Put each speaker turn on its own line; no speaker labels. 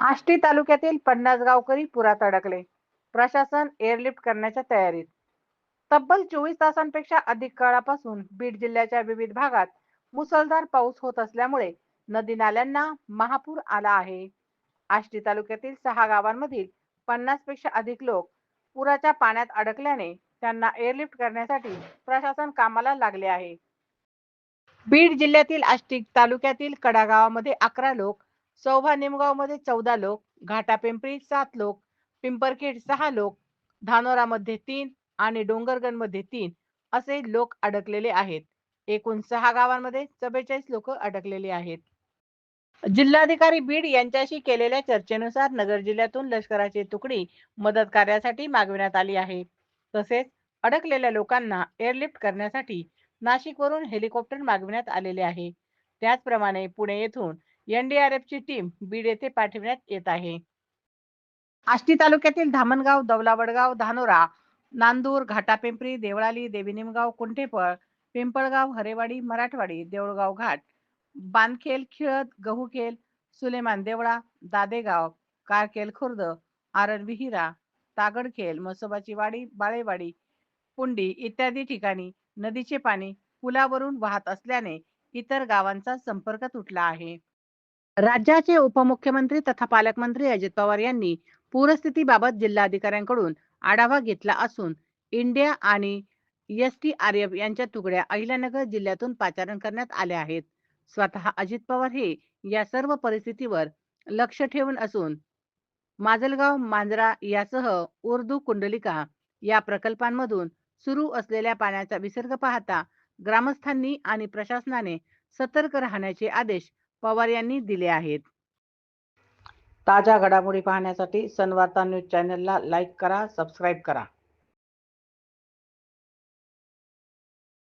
आष्टी तालुक्यातील पन्नास गावकरी पुरात अडकले. प्रशासन एअरलिफ्ट करण्याच्या तयारीत. तब्बल चोवीस तासांपेक्षा अधिक काळापासून बीड जिल्ह्याच्या विविध भागात मुसळधार पाऊस होत असल्यामुळे नदी नाल्यांना महापूर आला आहे. आष्टी तालुक्यातील सहा गावांमधील पन्नासपेक्षा अधिक लोक पुराच्या पाण्यात अडकल्याने त्यांना एअरलिफ्ट करण्यासाठी प्रशासन कामाला लागले आहे. बीड जिल्ह्यातील आष्टी तालुक्यातील कडा गावामध्ये अकरा लोक सौभा निमगावमध्ये चौदा लोक घाटा पिंपरी सात लोक पिंपरखेड सहा लोक धानोरामध्ये तीन आणि डोंगरगणमध्ये तीन असे लोक अडकलेले आहेत. एकूण सहा गावांमध्ये चव्वेचाळीस लोक अडकलेली आहेत. जिल्हाधिकारी बीड यांच्याशी केलेल्या चर्चेनुसार नगर जिल्ह्यातून लष्कराची तुकडी मदत कार्यासाठी मागविण्यात आली आहे. तसेच अडकलेल्या लोकांना एअरलिफ्ट करण्यासाठी नाशिकवरून हेलिकॉप्टर मागविण्यात आलेले आहे. त्याचप्रमाणे पुणे येथून एनडीआरएफची टीम बीड येथे पाठविण्यात येत आहे. आष्टी तालुक्यातील धामणगाव दौलावडगाव धानोरा नांदूर घाटापिंपरी देवळाली देवीनिमगाव कुंठेपळ पिंपळगाव हरेवाडी मराठवाडी देऊळगाव घाट बानखेल खिळत गहूखेल सुलेमान देवळा दादेगाव कारकेल खुर्द आरण विहिरा तागडखेल मसोबाची वाडी बाळेवाडी पुंडी इत्यादी ठिकाणी नदीचे पाणी पुलावरून वाहत असल्याने इतर गावांचा संपर्क तुटला आहे. राज्याचे उपमुख्यमंत्री तथा पालकमंत्री अजित पवार यांनी पूरस्थितीबाबत जिल्हाधिकाऱ्यांकडून आढावा घेतला असून इंडिया आणि एस टी आर एफ यांच्या तुकड्या अहिल्यानगर जिल्ह्यातून पाचारण करण्यात आल्या आहेत. स्वतः अजित पवार हे या सर्व परिस्थितीवर लक्ष ठेवून असून माजलगाव मांजरा यासह उर्दू कुंडलिका या प्रकल्पांमधून सुरू असलेल्या पाण्याचा विसर्ग पाहता ग्रामस्थांनी आणि प्रशासनाने सतर्क राहण्याचे आदेश पवार यांनी दिले आहेत. ताज्या घडामोडी पाहण्यासाठी सनवार्ता न्यूज चॅनलला लाईक करा सबस्क्राईब करा.